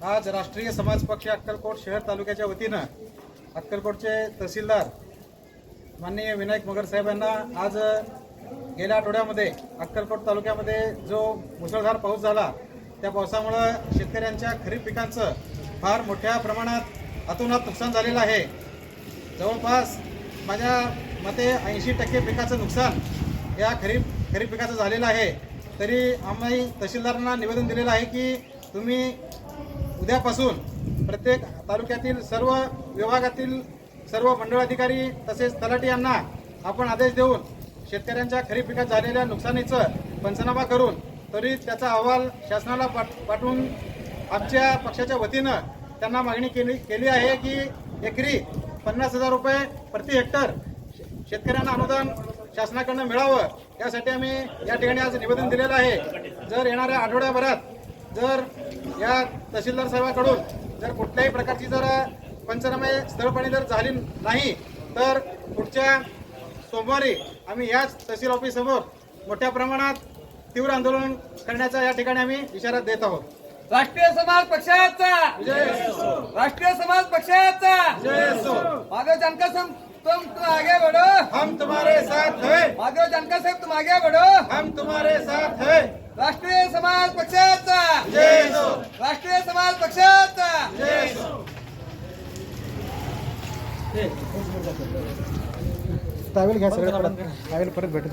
आज राष्ट्रीय समाज पक्ष अक्कलकोट शहर तालुक्याच्या वतीनं अक्कलकोटचे तहसीलदार माननीय विनायक मगर साहेबांना आज गेल्या आठवड्यामध्ये अक्कलकोट तालुक्यामध्ये जो मुसळधार पाऊस झाला त्या पावसामुळं शेतकऱ्यांच्या खरीप पिकांचं फार मोठ्या प्रमाणात अतोनात नुकसान झालेलं आहे. जवळपास माझ्या मते ऐंशी टक्के पिकाचं नुकसान या खरीप खरीप पिकाचं झालेलं आहे. तरी आम्ही तहसीलदारांना निवेदन दिलेलं आहे की तुम्ही उद्यापासून प्रत्येक तालुक्यातील सर्व विभागातील सर्व मंडळ अधिकारी तसेच तलाठी यांना आपण आदेश देऊन शेतकऱ्यांच्या खरीप पिकात झालेल्या नुकसानीचं पंचनामा करून तरी त्याचा अहवाल शासनाला पाठ पाठवून आमच्या पक्षाच्या वतीनं त्यांना मागणी केली केली आहे की एकरी पन्नास हजार रुपये प्रति हेक्टर शे- शेतकऱ्यांना अनुदान शासनाकडनं मिळावं. यासाठी आम्ही या ठिकाणी आज निवेदन दिलेलं आहे. जर येणाऱ्या आठवड्याभरात जर या तहसीलदार साहेबाकडून जर कुठल्याही प्रकारची जर पंचनामे स्थळपणे जर झाली नाही तर पुढच्या सोमवारी आम्ही याच तहसील ऑफिस समोर मोठ्या प्रमाणात तीव्र आंदोलन करण्याचा या ठिकाणी आम्ही इशारा देत आहोत. राष्ट्रीय समाज पक्षाचा! राष्ट्रीय समाज पक्षाचा! माधव जानकर साहब तुम तुम आगे बढ़ो! हम तुम्हारे साथ हैं. माधव जानकर साहेब तुम आगे बढ़ो! हम तुम्हारे साथ हैं. राष्ट्रीय समाज हो राष्ट्रीय समाज पक्षाचा जय घ्या सगळं टावेल परत भेटत